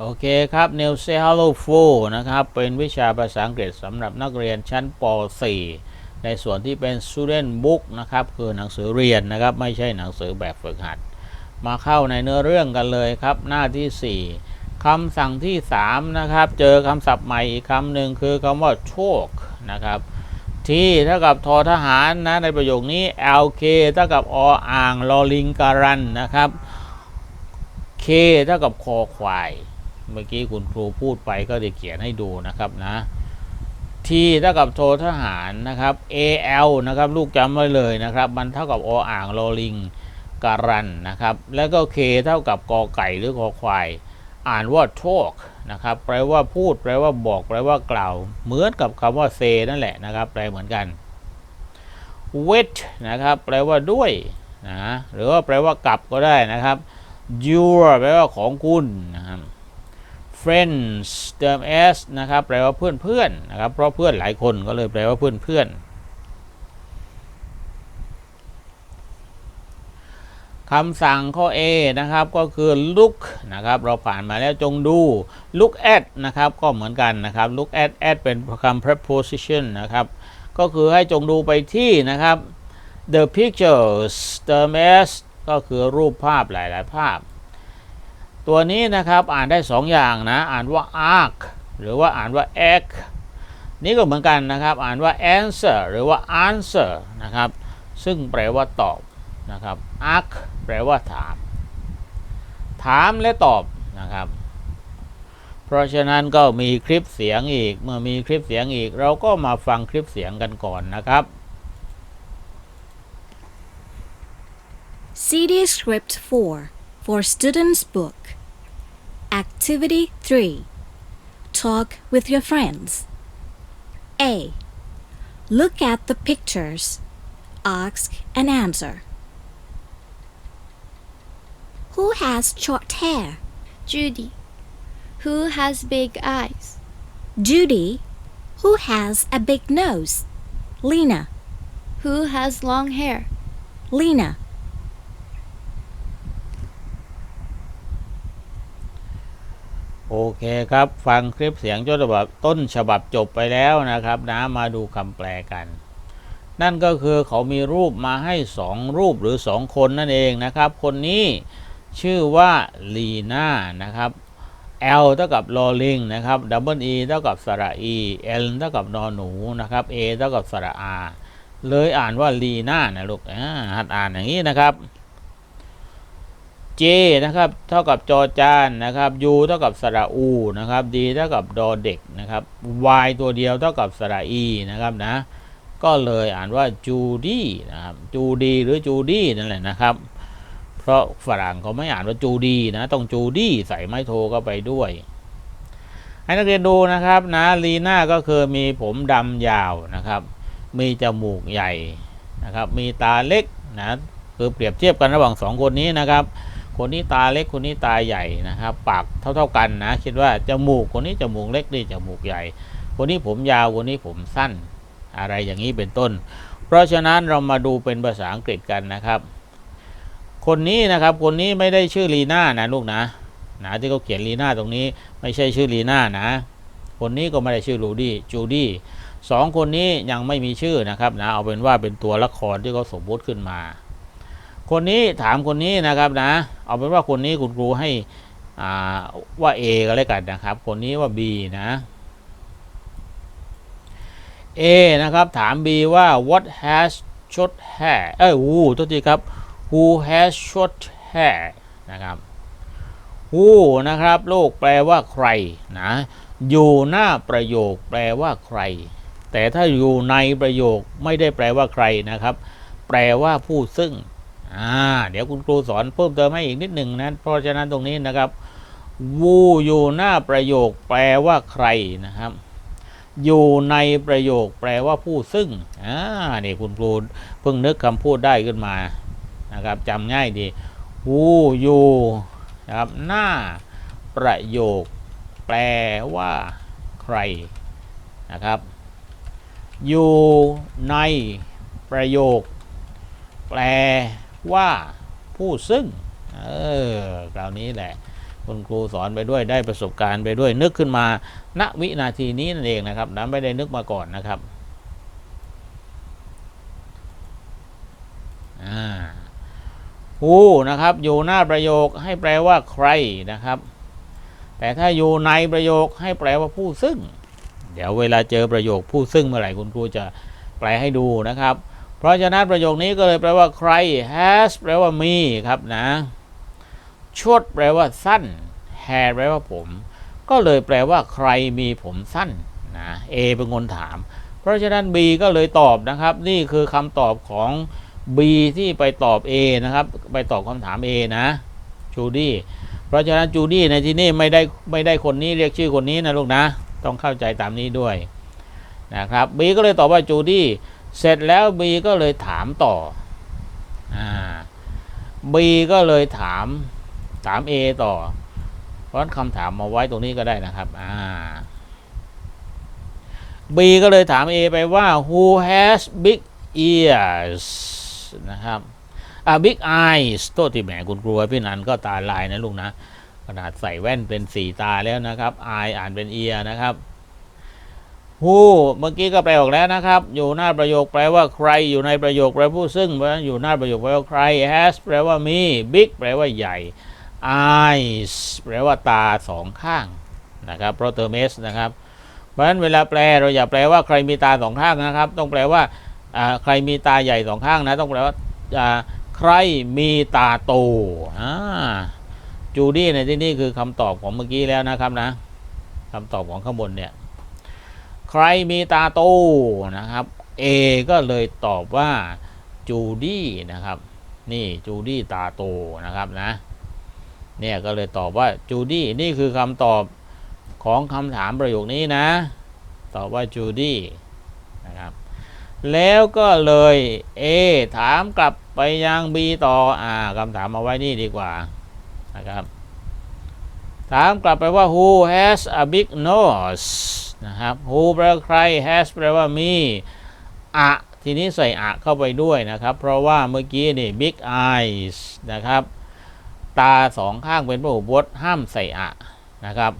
โอเคครับ New Say Hello Full นะครับ เป็นวิชาภาษาอังกฤษสำหรับนักเรียนชั้นป .4 ในส่วนที่เป็น Student Book นะครับ คือหนังสือเรียนนะครับ ไม่ใช่หนังสือแบบฝึกหัด มาเข้าในเนื้อเรื่องกันเลยครับ หน้าที่ 4คำสั่งที่ 3 นะครับ เจอคำศัพท์ใหม่อีกคำหนึ่งคือคำว่า talk นะครับ ที่เท่ากับทอทหารนะในประโยคนี้ LK เท่ากับออ่างลอลิงการันนะครับ K เท่ากับคอควาย เมื่อกี้คุณครูพูดไปก็ได้เขียนให้ดูนะครับนะ T เท่ากับโททหารนะครับ AL นะครับลูกจำไว้เลยนะครับ มันเท่ากับออ่างลอลิงการันนะครับ แล้วก็ K เท่ากับกอไก่หรือคอควาย อ่านว่า talk นะครับแปลว่าพูด แปลว่าบอก แปลว่ากล่าว เหมือนกับคำว่า say นั่นแหละนะครับ แปลเหมือนกัน with นะครับ แปลว่าด้วยนะหรือว่าแปลว่ากลับก็ได้นะครับ your แปลว่าของคุณนะครับ friends เติม s นะครับแปลว่าเพื่อนเพื่อนนะครับ เพราะเพื่อนหลายคนก็เลยแปลว่าเพื่อนเพื่อนคำสั่งข้อ A นะครับก็คือ look นะครับเราผ่านมาแล้วจงดู look at นะครับก็เหมือนกันนะครับ look at at เป็นคำ preposition นะครับก็คือให้จงดูไปที่นะครับ the pictures เติม s ก็คือรูปภาพหลาย ๆ ภาพ ตัวนี้นะครับอ่านได้สองอย่างนะอ่านว่า arc หรือว่าอ่านว่า egg นี่ก็เหมือนกันนะครับอ่านว่า answer หรือว่า answer นะครับซึ่งแปลว่าตอบนะครับ arc แปลว่าถาม ถามและตอบนะครับเพราะฉะนั้นก็มีคลิปเสียงอีก เมื่อมีคลิปเสียงอีก เราก็มาฟังคลิปเสียงกันก่อนนะครับ CD Script 4 for Students Book. Activity 3 Talk with your friends. A. Look at the pictures. Ask and answer. Who has short hair? Judy. Who has big eyes? Judy. Who has a big nose? Lena. Who has long hair? Lena. โอเคครับ ฟังคลิปเสียงต้นฉบับต้นฉบับจบไปแล้วนะครับนะมาดูคำแปลกัน นั่นก็คือเขามีรูปมาให้สองรูปหรือสองคนนั่นเองนะครับ คนนี้ชื่อว่าลีน่านะครับ L เท่ากับลอลิงนะครับ W E เท่ากับสระ E L เท่ากับนอหนูนะครับ A เท่ากับสระ R เลยอ่านว่าลีน่านะลูกหัดอ่านอย่างนี้นะครับ J นะครับ เท่ากับจอจานนะครับ U เท่ากับสระอูนะครับ D เท่ากับดอเด็กนะครับ Y ตัวเดียวเท่ากับสระ E นะครับนะ ก็เลยอ่านว่าจูดี้นะครับจูดีหรือจูดี้นั่นแหละนะครับ เพราะฝรั่งเขาไม่อ่านว่าจูดีนะ ต้องจูดี้ใส่ไม้โทเข้าไปด้วย ให้นักเรียนดูนะครับนะลีน่าก็คือมีผมดำยาวนะครับ มีจมูกใหญ่นะครับ มีตาเล็กนะ คือเปรียบเทียบกันระหว่างสองคนนี้นะครับ คนนี้ตาเล็กคนนี้ตาใหญ่นะครับ ปากเท่าๆกันนะ คิดว่าจมูกคนนี้จมูกเล็กนี่จมูกใหญ่ คนนี้ผมยาวคนนี้ผมสั้น อะไรอย่างนี้เป็นต้น เพราะฉะนั้นเรามาดูเป็นภาษาอังกฤษกันนะครับ คนนี้นะครับคนนี้ไม่ได้ชื่อลีน่านะลูกนะนะที่เขาเขียนลีน่าตรงนี้ไม่ใช่ชื่อลีน่านะ คนนี้ก็ไม่ได้ชื่อลูดี้จูดี้สองคนนี้ยังไม่มีชื่อนะครับนะเอาเป็นว่าเป็นตัวละครที่เขาสมมติขึ้นมา คนนี้ถามคนนี้นะครับนะ เอาเป็นว่าคนนี้คุณครูให้ว่า A ก็แล้วกันนะครับ คนนี้ว่า B นะ A นะครับถาม B ว่า what has short hair เอ้ย who ตัวทีครับ who has short hair นะครับ who นะครับลูกแปลว่าใครนะอยู่หน้าประโยคแปลว่าใคร แต่ถ้าอยู่ในประโยคไม่ได้แปลว่าใครนะครับ แปลว่าผู้ซึ่ง อ่าเดี๋ยวคุณครูสอนเพิ่มเติมให้อีกนิดหนึ่งนะเพราะฉะนั้นตรงนี้นะครับวูอยู่หน้าประโยคแปลว่าใครนะครับ อยู่ในประโยคแปลว่าผู้ซึ่งอ่านี่คุณครูเพิ่งนึกคำพูดได้ขึ้นมานะครับจำง่ายดีวูอยู่นะครับหน้าประโยคแปลว่าใครนะครับ อยู่ในประโยค แปล ว่าผู้ซึ่ง เออคราวนี้แหละ คุณครูสอนไปด้วยได้ประสบการณ์ไปด้วยนึกขึ้นมา ณวินาทีนี้นั่นเองนะครับนะไม่ได้นึกมาก่อนนะครับอ่า who นะครับอยู่หน้าประโยคให้แปลว่าใครนะครับ แต่ถ้าอยู่ในประโยคให้แปลว่าผู้ซึ่ง เดี๋ยวเวลาเจอประโยคผู้ซึ่งเมื่อไหร่คุณครูจะแปลให้ดูนะครับ ราะฉะนั้นประโยคนี้ก็เลยแปลว่าใคร has แปลว่ามีครับนะ short แปลว่าสั้น hair แปลว่าผม ก็เลยแปลว่าใครมีผมสั้นนะ A เป็นคนถาม เพราะฉะนั้น B ก็เลยตอบนะครับ นี่คือคำตอบของ B ที่ไปตอบ A นะครับ ไปตอบคำถาม A นะจูดี้เพราะฉะนั้นจูดี้ในที่นี้ไม่ได้ไม่ได้คนนี้เรียกชื่อคนนี้นะลูกนะ ต้องเข้าใจตามนี้ด้วยนะครับ B ก็เลยตอบว่าจูดี้ เสร็จแล้ว B ก็เลยถามต่ออ่า B ก็เลยถามถาม A ต่อ เพราะฉะนั้นคำถามมาไว้ตรงนี้ก็ได้นะครับอ่า B ก็เลยถาม A ไปว่า who has big ears นะครับอ่า big eyes โทษที่แหมคุณครูพี่นันก็ตาลายนะลูกนะ ขนาดใส่แว่นเป็นสีตาแล้วนะครับ eye อ่านเป็น ear นะครับ who เมื่อกี้ก็แปลออกแล้วนะครับ อยู่หน้าประโยคแปลว่าใคร อยู่ในประโยคแปลผู้ซึ่งเพราะฉะนั้นอยู่หน้าประโยคแปลว่าใคร has แปลว่ามี big แปลว่าใหญ่ eyes แปลว่าตาสองข้างนะครับเพราะเติม s นะครับ เพราะฉะนั้นเวลาแปลเราอย่าแปลว่าใครมีตาสองข้างนะครับ ต้องแปลว่าใครมีตาใหญ่สองข้างนะ ต้องแปลว่าใครมีตาโตจูดี้ในที่นี่คือคำตอบของเมื่อกี้แล้วนะครับนะคำตอบของข้างบนเนี่ย ใครมีตาโตนะครับ A ก็เลยตอบว่าจูดี้นะครับ นี่จูดี้ตาโตนะครับนะ เนี่ยก็เลยตอบว่าจูดี้นี่คือคำตอบของคำถามประโยคนี้นะ ตอบว่าจูดี้นะครับ แล้วก็เลย A ถามกลับไปยัง B ต่ออ่าคำถามมาไว้นี่ดีกว่านะครับ ถามกลับไปว่า who has a big nose นะครับ who แปลว่าใคร has แปลว่ามีอะทีนี้ใส่อะเข้าไปด้วยนะครับ เพราะว่าเมื่อกี้นี่ big eyes นะครับ ตาสองข้างเป็นพหูพจน์ห้ามใส่อะนะครับ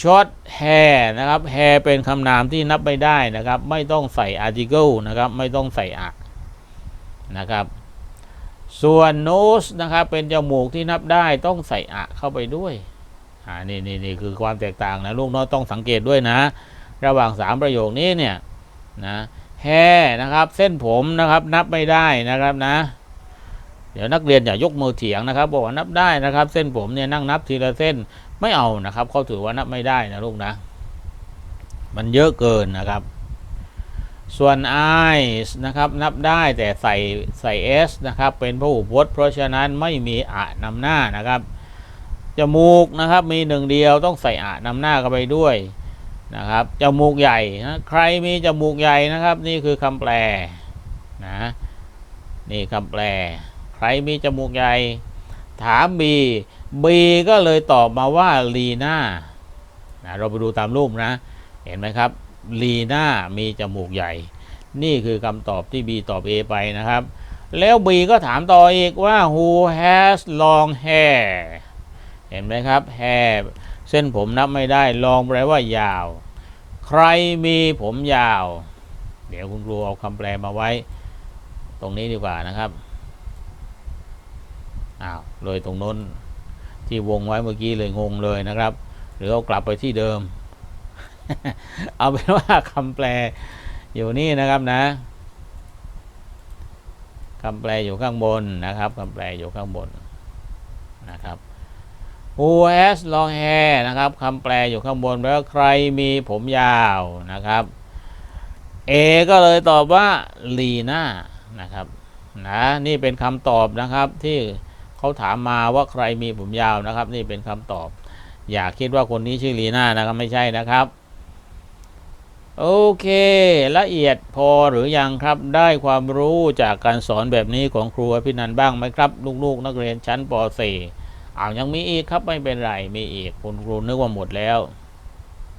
short hair นะครับ hair เป็นคำนามที่นับไม่ได้นะครับ ไม่ต้องใส่ article นะครับ ไม่ต้องใส่อะนะครับ ส่วน nose นะครับ เป็นจมูกที่นับได้ต้องใส่อะเข้าไปด้วย อ่านี่นี่นี่คือความแตกต่างนะลูกน้อยต้องสังเกตด้วยนะ ระหว่างสามประโยคนี้เนี่ยนะ hair นะครับเส้นผมนะครับนับไม่ได้นะครับนะ เดี๋ยวนักเรียนอย่ายกมือเถียงนะครับบอกว่านับได้นะครับ เส้นผมเนี่ยนั่งนับทีละเส้นไม่เอานะครับเขาถือว่านับไม่ได้นะลูกนะ มันเยอะเกินนะครับ ส่วน eyes นะครับนับได้แต่ใส่ใส่ s นะครับเป็นพหูพจน์เพราะฉะนั้นไม่มีอะนำหน้านะครับ จมูกนะครับมีหนึ่งเดียวต้องใส่อะนำหน้าเข้าไปด้วยนะครับจมูกใหญ่นะใครมีจมูกใหญ่นะครับ นี่คือคำแปลนะนี่คำแปล ใครมีจมูกใหญ่ ถามบีบีก็เลยตอบมาว่าลีน่านะเราไปดูตามรูปนะ เห็นไหมครับลีน่ามีจมูกใหญ่ นี่คือคำตอบที่ B ตอบ A ไปนะครับ แล้ว B ก็ถามต่ออีกว่า who has long hair เห็นไหมครับ hair เส้นผมนับไม่ได้ long แปลว่ายาว ใครมีผมยาว เดี๋ยวคุณครูเอาคำแปลมาไว้ ตรงนี้ดีกว่านะครับอ้าวเลยตรงน้นที่วงไว้เมื่อกี้เลยงงเลยนะครับ หรือเอากลับไปที่เดิม เอาเป็นว่าคำแปลอยู่นี่นะครับนะคำแปลอยู่ข้างบนนะครับคำแปลอยู่ข้างบนนะครับ who has long hair นะครับคำแปลอยู่ข้างบนแปลว่าใครมีผมยาวนะครับ A ก็เลยตอบว่าลีน่านะครับนะนี่เป็นคำตอบนะครับที่เขาถามมาว่าใครมีผมยาวนะครับ นี่เป็นคำตอบ อย่าคิดว่าคนนี้ชื่อลีน่านะครับไม่ใช่นะครับโอเคละเอียดพอหรือยังครับได้ความรู้จากการสอนแบบนี้ของครูอภินันบ้างไหมครับ ลูกๆ นักเรียนชั้นป .4 อ้าวยังมีอีกครับไม่เป็นไรมีอีกคุณครูนึกว่าหมดแล้ว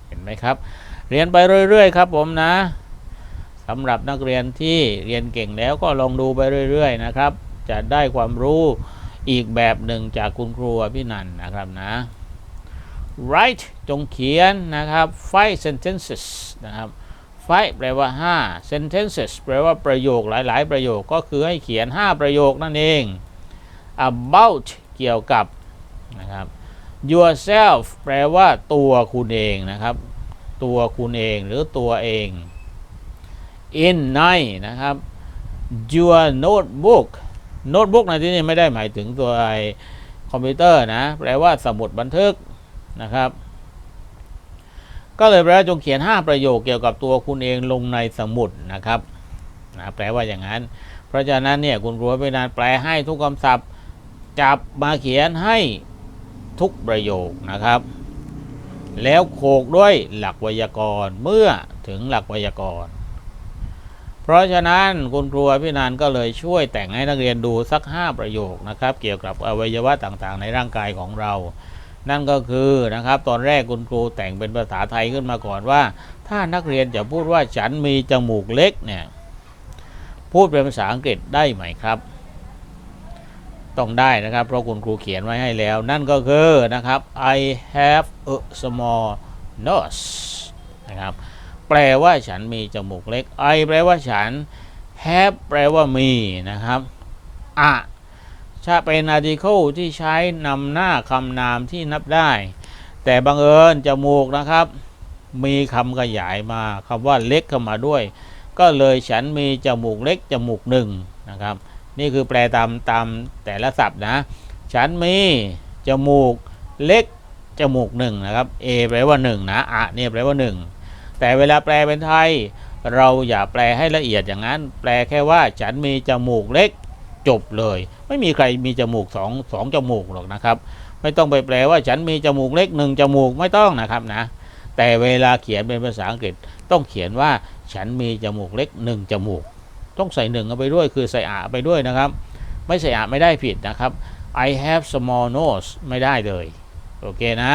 เห็นไหมครับ เรียนไปเรื่อยๆครับ ผมนะสำหรับนักเรียนที่เรียนเก่งแล้วก็ลองดูไปเรื่อย ๆ นะครับ จะได้ความรู้อีกแบบหนึ่งจากคุณครูพี่นันนะครับนะ write จงเขียนนะครับ five sentences นะครับ five แปลว่า 5 sentences แปลว่าประโยคหลาย ๆ ประโยคก็คือให้เขียน 5 ประโยคนั่นเอง about เกี่ยวกับ นะครับ yourself แปลว่าตัวคุณเองนะครับ ตัวคุณเองหรือตัวเอง in ในนะครับ your notebook notebook ในที่นี้ไม่ได้หมายถึงตัวไอคอมพิวเตอร์นะ แปลว่าสมุดบันทึกนะครับก็เลยแปลว่าจงเขียน 5 ประโยคเกี่ยวกับตัวคุณเองลงในสมุดนะครับนะแปลว่าอย่างนั้น เพราะฉะนั้นเนี่ยคุณครูไปนานแปลให้ทุกคำศัพท์ จับมาเขียนให้ ทุกประโยคนะครับ แล้วโขกด้วยหลักไวยากรณ์เมื่อถึงหลักไวยากรณ์ เพราะฉะนั้นคุณครูพี่นันก็เลยช่วยแต่งให้นักเรียนดูสัก 5 ประโยคนะครับ เกี่ยวกับอวัยวะต่างๆ ในร่างกายของเรา นั่นก็คือนะครับตอนแรกคุณครูแต่งเป็นภาษาไทยขึ้นมาก่อนว่า ถ้านักเรียนจะพูดว่าฉันมีจมูกเล็กเนี่ยพูดเป็นภาษาอังกฤษได้ไหมครับ ต้องได้นะครับ เพราะคุณครูเขียนไว้ให้แล้ว นั่นก็คือนะครับ I have a small nose นะครับ แปลว่าฉันมีจมูกเล็ก I แปลว่าฉัน have แปลว่ามีนะครับอะถ้าเป็น article ที่ใช้นำหน้าคำนามที่นับได้ แต่บังเอิญจมูกนะครับ มีคำขยายมาคำว่าเล็กเข้ามาด้วย ก็เลยฉันมีจมูกเล็กจมูกหนึ่งนะครับ นี่คือแปลตามตามแต่ละศัพท์นะ ฉันมีจมูกเล็กจมูกหนึ่งนะครับ A แปลว่าหนึ่งนะอะเนี่ยแปลว่าหนึ่งแต่เวลาแปลเป็นไทย เราอย่าแปลให้ละเอียดอย่างนั้น แปลแค่ว่าฉันมีจมูกเล็กจบเลย ไม่มีใครมีจมูกสองสองจมูกหรอกนะครับ ไม่ต้องไปแปลว่าฉันมีจมูกเล็กหนึ่งจมูกไม่ต้องนะครับนะ แต่เวลาเขียนเป็นภาษาอังกฤษต้องเขียนว่าฉันมีจมูกเล็กหนึ่งจมูก ต้องใส่หนึ่งเอาไปด้วยคือใส่อะไปด้วยนะครับ ไม่ใส่อะไม่ได้ผิดนะครับ I have small nose ไม่ได้เลย โอเคนะ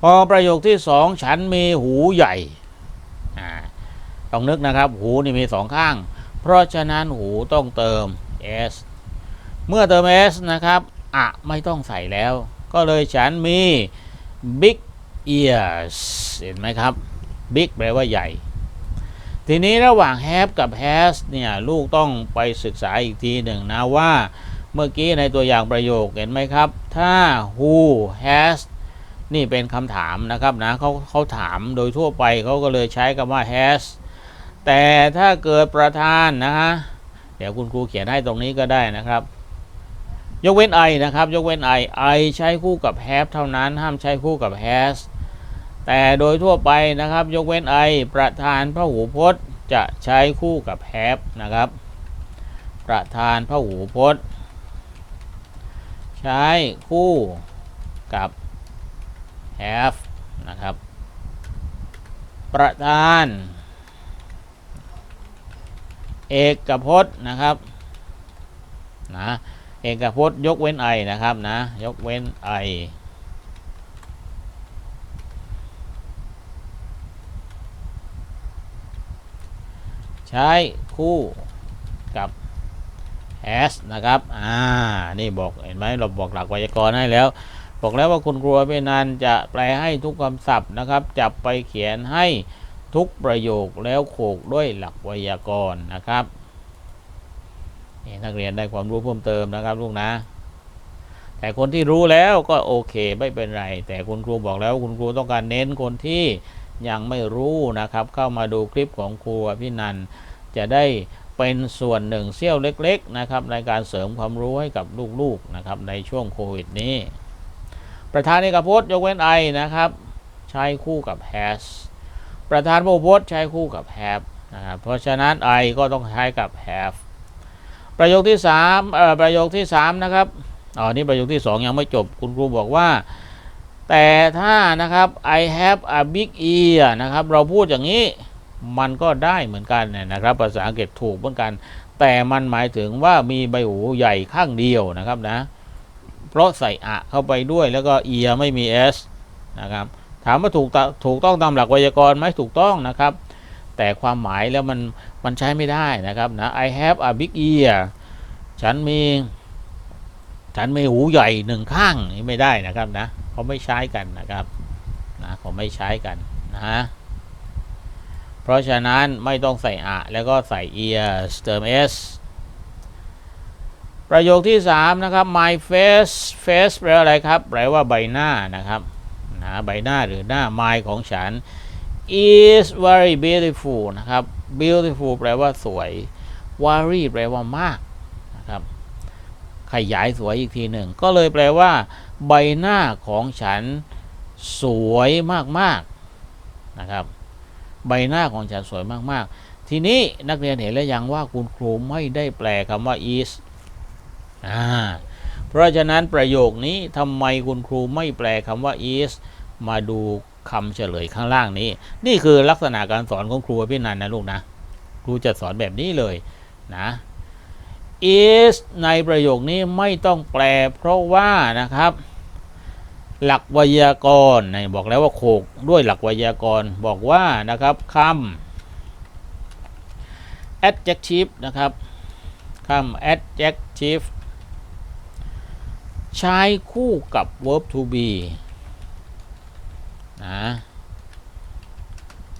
พอประโยคที่สองฉันมีหูใหญ่ต้องนึกนะครับ หูนี่มีสองข้าง เพราะฉะนั้นหูต้องเติม s เมื่อเติม s นะครับอะไม่ต้องใส่แล้ว ก็เลยฉันมี big ears เห็นไหมครับ big แปลว่าใหญ่ ทีนี้ระหว่าง have กับ has เนี่ยลูกต้องไปศึกษาอีกทีหนึ่งนะว่า เมื่อกี้ในตัวอย่างประโยคเห็นไหมครับ ถ้า who has นี่เป็นคำถามนะครับนะเขาเขาถามโดยทั่วไปเขาก็เลยใช้คำว่า has แต่ถ้าเกิดประธานนะฮะเดี๋ยวคุณครูเขียนให้ตรงนี้ก็ได้นะครับ ยกเว้น I นะครับ ยกเว้น I I ใช้คู่กับ have เท่านั้นห้ามใช้คู่กับ has แต่โดยทั่วไปนะครับ ยกเว้น I ประธานพระหูพจน์จะใช้คู่กับ have นะครับ ประธานพระหูพจน์ ใช้คู่กับ have นะครับ ประธาน เอกพจน์นะครับนะเอกพจน์ยกเว้น I นะครับนะยกเว้น I ใช้คู่กับ has นะครับ อ่า นี่บอกเห็นไหมเราบอกหลักไวยากรณ์ให้แล้ว บอกแล้วว่าคุณครูพี่นันจะแปลให้ทุกคำศัพท์นะครับ จับไปเขียนให้ทุกประโยคแล้วโขกด้วยหลักไวยากรณ์นะครับนี่นักเรียนได้ความรู้เพิ่มเติมนะครับลูกนะ แต่คนที่รู้แล้วก็โอเคไม่เป็นไร แต่คุณครูบอกแล้วคุณครูต้องการเน้นคนที่ ยังไม่รู้นะครับ เข้ามาดูคลิปของครูพี่นันจะได้เป็นส่วนหนึ่งเสี้ยวเล็ก ๆ นะครับ ในการเสริมความรู้ให้กับลูกๆนะครับในช่วงโควิดนี้ ประธานเอกพจน์ยกเว้น I นะครับ ใช้คู่กับ has ประธานพหูพจน์ใช้คู่กับ have นะครับเพราะฉะนั้น I ก็ต้องใช้กับ have ประโยคที่3เอ่อประโยคที่3นะครับอ๋อนี่ประโยคที่ 2 ยังไม่จบคุณครูบอกว่า แต่ถ้านะครับ I have a big ear นะครับ เราพูดอย่างนี้มันก็ได้เหมือนกันเนี่ยนะครับ ภาษาอังกฤษถูกเหมือนกัน แต่มันหมายถึงว่ามีใบหูใหญ่ข้างเดียวนะครับนะ เพราะใส่อะเข้าไปด้วยแล้วก็เอียไม่มี s นะครับ ถามว่าถูกตถูกต้องตามหลักไวยากรณ์ไหมถูกต้องนะครับ แต่ความหมายแล้วมันมันใช้ไม่ได้นะครับนะ I have a big ear ฉันมี ฉันมีหูใหญ่หนึ่งข้างนี่ไม่ได้นะครับนะเขาไม่ใช้กันนะครับนะเขาไม่ใช้กันนะฮะเพราะฉะนั้นไม่ต้องใส่อะแล้วก็ใส่ ears เติม s ประโยคที่ 3 นะครับ my face face แปลอะไรครับ แปลว่าใบหน้านะครับนะใบหน้าหรือหน้า my ของฉัน is very beautiful นะครับ beautiful แปลว่าสวย very แปลว่ามากนะครับ ขยายสวยอีกทีหนึ่ง ก็เลยแปลว่า ใบหน้าของฉันสวยมากๆนะครับ ใบหน้าของฉันสวยมากๆ ทีนี้นักเรียนเห็นแล้วยังว่าคุณครูไม่ได้แปลคำว่า is อ่าเพราะฉะนั้นประโยคนี้ทำไมคุณครูไม่แปลคำว่า is มาดูคำเฉลยข้างล่างนี้ นี่คือลักษณะการสอนของครูพี่นันนะลูกนะ ครูจะสอนแบบนี้เลยนะ is ในประโยคนี้ไม่ต้องแปล เพราะว่านะครับ หลักไวยากรณ์ในบอกแล้วว่าโขกด้วยหลักไวยากรณ์บอกว่านะครับคำ adjective นะครับคำ adjective ใช้คู่กับ verb to be นะ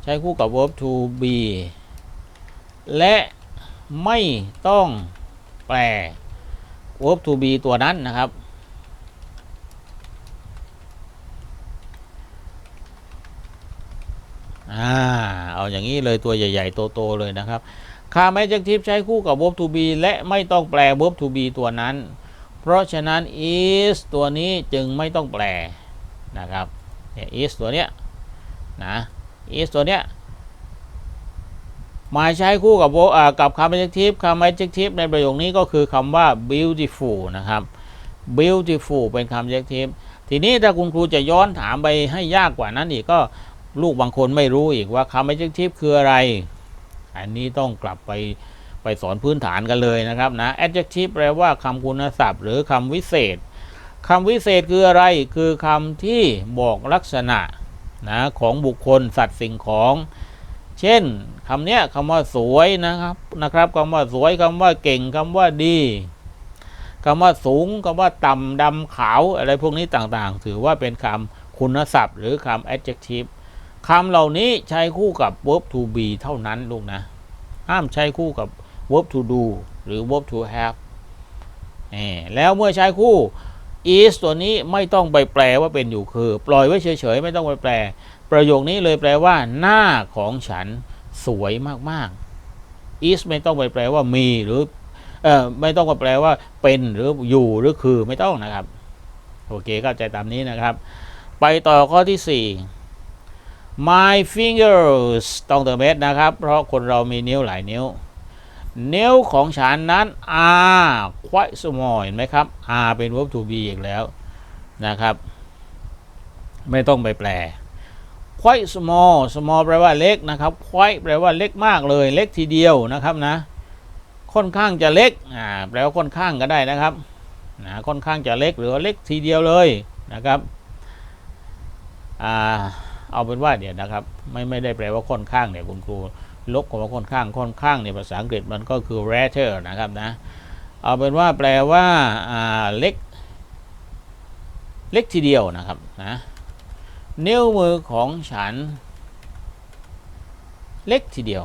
ใช้คู่กับ verb to be และไม่ต้อง แปล verb to be ตัวนั้นนะครับ อ่า เอาอย่างนี้เลยตัวใหญ่ ๆ โต ๆ เลยนะครับคำ adjective ใช้คู่กับ verb to be และไม่ต้องแปล verb to be ตัวนั้น เพราะฉะนั้น is ตัวนี้จึงไม่ต้องแปลนะครับเนี่ย is ตัวเนี้ยนะ is ตัวเนี้ย มาใช้คู่กับกับคำ adjective คำ adjective ในประโยคนี้ก็คือคำว่า beautiful นะครับ beautiful เป็นคำ adjective ทีนี้ถ้าคุณครูจะย้อนถามไปให้ยากกว่านั้นอีกก็ลูกบางคนไม่รู้อีกว่าคำ adjective คืออะไร อันนี้ต้องกลับไปไปสอนพื้นฐานกันเลยนะครับนะ adjective แปลว่าคำคุณศัพท์ หรือคำวิเศษคำวิเศษคืออะไร คือคำที่บอกลักษณะนะของบุคคลสัตว์สิ่งของ เช่น คำเนี้ยคำว่าสวยนะครับนะครับคำว่าสวยคำว่าเก่งคำว่าดีคำว่าสูงคำว่าต่ำดำขาวอะไรพวกนี้ต่างๆ ถือว่าเป็นคำคุณศัพท์ หรือคำ adjective คำเหล่านี้ใช้คู่กับ verb to be เท่านั้นลูกนะ ห้ามใช้คู่กับ verb to do หรือ verb to have นี่แล้วเมื่อใช้คู่ is ตัวนี้ไม่ต้องไปแปลว่าเป็นอยู่คือ ปล่อยไว้เฉยๆ ไม่ต้องไปแปล ประโยคนี้เลยแปลว่า หน้าของฉัน สวยมากๆ is ไม่ต้องไปแปลว่ามีหรือเออไม่ต้องไปแปลว่าเป็นหรืออยู่หรือคือไม่ต้องนะครับ โอเคเข้าใจตามนี้นะครับ ไปต่อข้อที่ 4 my fingers ต้องเติม s นะครับ เพราะคนเรามีนิ้วหลายนิ้ว นิ้วของฉันนั้น are quite small เห็นไหมครับ are เป็น verb to be อีกแล้วนะครับ ไม่ต้องไปแปล quite small small แปลว่าเล็กนะครับ quite แปลว่าเล็กมากเลย เล็กทีเดียวนะครับนะ ค่อนข้างจะเล็กอ่าแปลว่าค่อนข้างก็ได้นะครับนะค่อนข้างจะเล็กหรือว่าเล็กทีเดียวเลยนะครับอ่าเอาเป็นว่าเดี๋ยวนะครับ ไม่ไม่ได้แปลว่าค่อนข้างเนี่ยคุณครูลบคำว่าค่อนข้างค่อนข้างในภาษาอังกฤษมันก็คือ rather นะครับนะเอาเป็นว่าแปลว่าอ่าเล็กเล็กทีเดียวนะครับนะ นิ้วมือของฉัน เล็กทีเดียว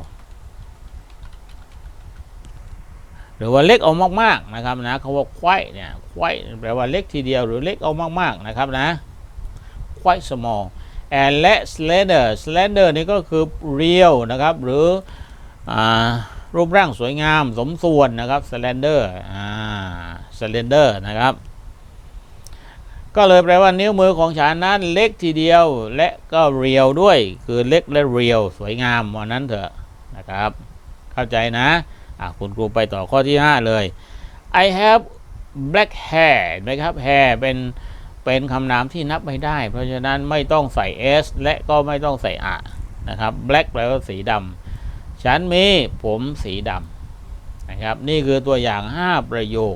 หรือว่าเล็กเอามากๆนะครับนะเขาว่า quite เนี่ย quite แปลว่าเล็กทีเดียวหรือเล็กเอามากๆนะครับนะ quite small and และ slender slender นี่ก็คือเรียวนะครับ หรืออรูปร่างสวยงามสมส่วนนะครับ slender slender นะครับ ก็เลยแปลว่านิ้วมือของฉันนั้นเล็กทีเดียวและก็เรียวด้วย คือเล็กและเรียวสวยงามวันนั้นเถอะนะครับ เข้าใจนะอะคุณครูไปต่อข้อที่ 5 เลย I have black hair นไหมครับ hair เป็นเป็นคำนามที่นับไม่ได้ เพราะฉะนั้นไม่ต้องใส่ s และก็ไม่ต้องใส่อะนะครับ black แปลว่าสีดำฉันมีผมสีดำนะครับ นี่คือตัวอย่าง 5 ประโยค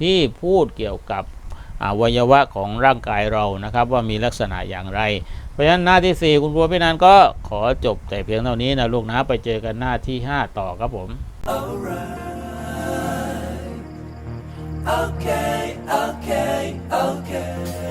ที่พูดเกี่ยวกับ อวัยวะของร่างกายเรานะครับ ว่ามีลักษณะอย่างไร เพราะฉะนั้นหน้าที่ 4 คุณครูพี่นันก็ขอจบแต่เพียงเท่านี้นะลูกนะไปเจอกันหน้าที่ 5 ต่อครับผม Alright. Okay, okay, okay.